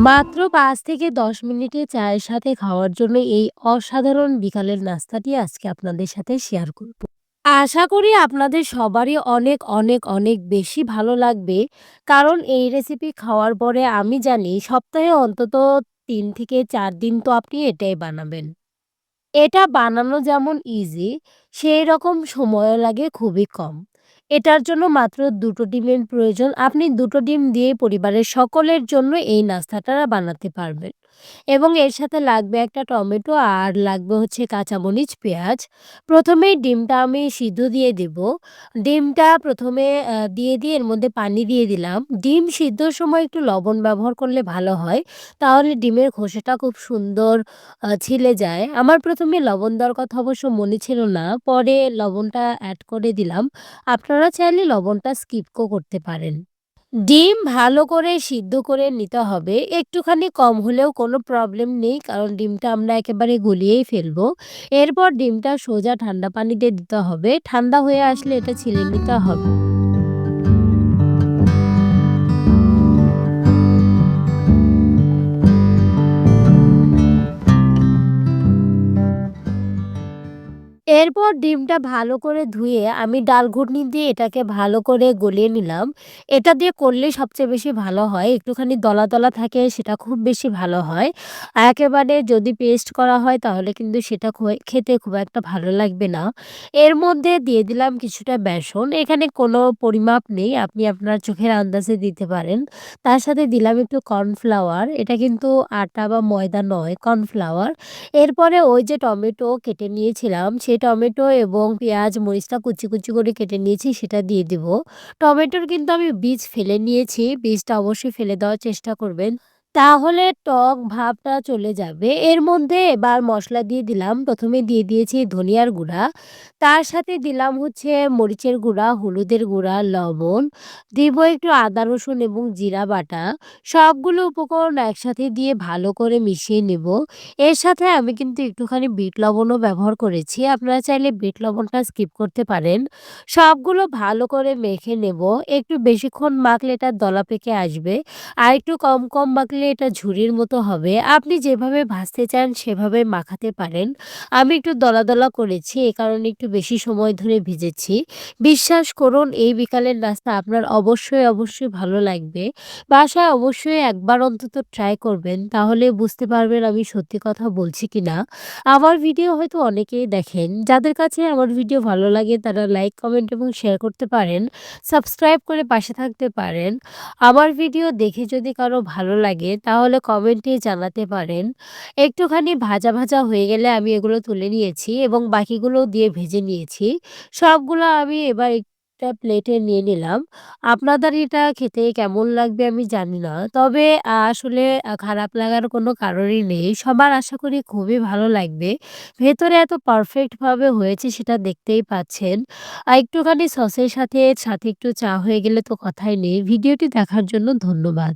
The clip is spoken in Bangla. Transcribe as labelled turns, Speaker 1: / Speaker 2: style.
Speaker 1: মাত্র পাঁচ থেকে ১০ মিনিটে চায়ের সাথে খাওয়ার জন্য এই অসাধারণ বিকালের নাস্তাটি আজকে আপনাদের সাথে শেয়ার করব। আশা করি আপনাদের সবারই অনেক, অনেক, অনেক বেশি ভালো লাগবে। কারণ এই রেসিপি খাওয়ার পরে আমি জানি সপ্তাহে অন্তত তিন থেকে চার দিন তো আপনি এটাই বানাবেন। এটা বানানো যেমন ইজি, সেই রকম সময়ও লাগে খুবই কম। এটার জন্য মাত্র দুটো ডিমের প্রয়োজন। আপনি দুটো ডিম দিয়ে পরিবারের সকলের জন্য এই নাস্তাটা বানাতে পারবেন। এবং এর সাথে লাগবে একটা টমেটো আর লাগবে হচ্ছে কাঁচামরিচ, পেঁয়াজ। প্রথমেই ডিমটা আমি সিদ্ধ দিয়ে দিব। ডিমটা প্রথমে দিয়ে, দিয়ে এর মধ্যে পানি দিয়ে দিলাম। ডিম সিদ্ধর সময় একটু লবণ ব্যবহার করলে ভালো হয়। তাহলে ডিমের খোসাটা খুব সুন্দর ছিলে যায়। আমার প্রথমে লবণ দেওয়ার কথা অবশ্য মনে ছিল না। পরে লবণটা অ্যাড করে দিলাম। আপনারা চাইলে লবণটা স্কিপও করতে পারেন। ডিম ভালো করে সিদ্ধ করে নিতে হবে। একটুখানি কম হলেও কোনো প্রবলেম নেই। কারণ ডিমটা আমরা একেবারে গলিয়েই ফেলব। এরপর ডিমটা সোজা ঠান্ডা পানিতে দিতে হবে। ঠান্ডা হয়ে আসলে এটা ছিলে নিতে হবে। এরপর ডিমটা ভালো করে ধুয়ে আমি ডাল ঘুটনি দিয়ে এটাকে ভালো করে গলিয়ে নিলাম। এটা দিয়ে করলে সবচেয়ে বেশি ভালো হয়। একটুখানি দলা, দলা থাকে সেটা খুব বেশি ভালো হয়। একেবারে যদি পেস্ট করা হয় তাহলে কিন্তু সেটা খেতে খুব একটা ভালো লাগবে না। এর মধ্যে দিয়ে দিলাম কিছুটা বেসন। এখানে কোনো পরিমাপ নেই। আপনি আপনার চোখের আন্দাজে দিতে পারেন। তার সাথে দিলাম একটু কর্নফ্লাওয়ার। এটা কিন্তু আটা বা ময়দা নয়, কর্নফ্লাওয়ার। এরপরে ওই যে টমেটো কেটে নিয়েছিলাম সেই টমেটো এবং পেঁয়াজ, মরিচটা কুচি, কুচি করে কেটে নিয়েছি সেটা দিয়ে দিব। টমেটোর কিন্তু আমি বীজ ফেলে নিয়েছি। বীজটা অবশ্যই ফেলে দেওয়ার চেষ্টা করবেন। তাহলে টক ভাবটা চলে যাবে। এর মধ্যে এবার মসলা দিয়ে দিলাম। প্রথমে দিয়ে দিয়েছি ধনিয়ার গুঁড়া। তার সাথে দিলাম হচ্ছে মরিচের গুঁড়া, হলুদের গুঁড়া, লবণ। দিব একটু আদা, রসুন এবং জিরা বাটা। সবগুলো উপকরণ একসাথে দিয়ে ভালো করে মিশিয়ে নেব। এর সাথে আমি কিন্তু একটুখানি বিট লবণও ব্যবহার করেছি। আপনারা চাইলে বিট লবণটা স্কিপ করতে পারেন। সবগুলো ভালো করে মেখে নেব। একটু বেশিক্ষণ মাখলে এটা দলা পেকে আসবে। আর একটু কম, কম মাখলে এটা ঝুড়ির মতো হবে। আপনি যেভাবে ভাজতে চান সেভাবে মাখাতে পারেন। আমি একটু দলা, দলা করেছি এ কারণে একটু বেশি সময় ধরে ভিজেছি বিশ্বাস করুন এই বিকালের নাস্তা আপনার অবশ্যই, অবশ্যই ভালো লাগবে। বাসায় অবশ্যই একবার অন্তত ট্রাই করবেন। তাহলে বুঝতে পারবেন আমি সত্যি কথা বলছি কি না আমার ভিডিও হয়তো অনেকেই দেখেন। যাদের কাছে আমার ভিডিও ভালো লাগে তারা লাইক, কমেন্ট এবং শেয়ার করতে পারেন। সাবস্ক্রাইব করে পাশে থাকতে পারেন। আমার ভিডিও দেখে যদি কারও ভালো লাগে তাহলে কমেন্টে জানাতে পারেন। একটুখানি ভাজা, ভাজা হয়ে গেলে আমি এগুলো তুলে নিয়েছি এবং বাকিগুলোও দিয়ে ভেজে নিয়েছি। সবগুলো আমি এবার একটা প্লেটে নিয়ে নিলাম। আপনাদের এটা খেতে কেমন লাগবে আমি জানি না। তবে আসলে খারাপ লাগার কোনো কারণই নেই। সবার আশা করি খুবই ভালো লাগবে। ভেতরে এত পারফেক্টভাবে হয়েছে সেটা দেখতেই পাচ্ছেন। আর একটুখানি সসের সাথে, সাথে একটু চা হয়ে গেলে তো কথাই নেই। ভিডিওটি দেখার জন্য ধন্যবাদ।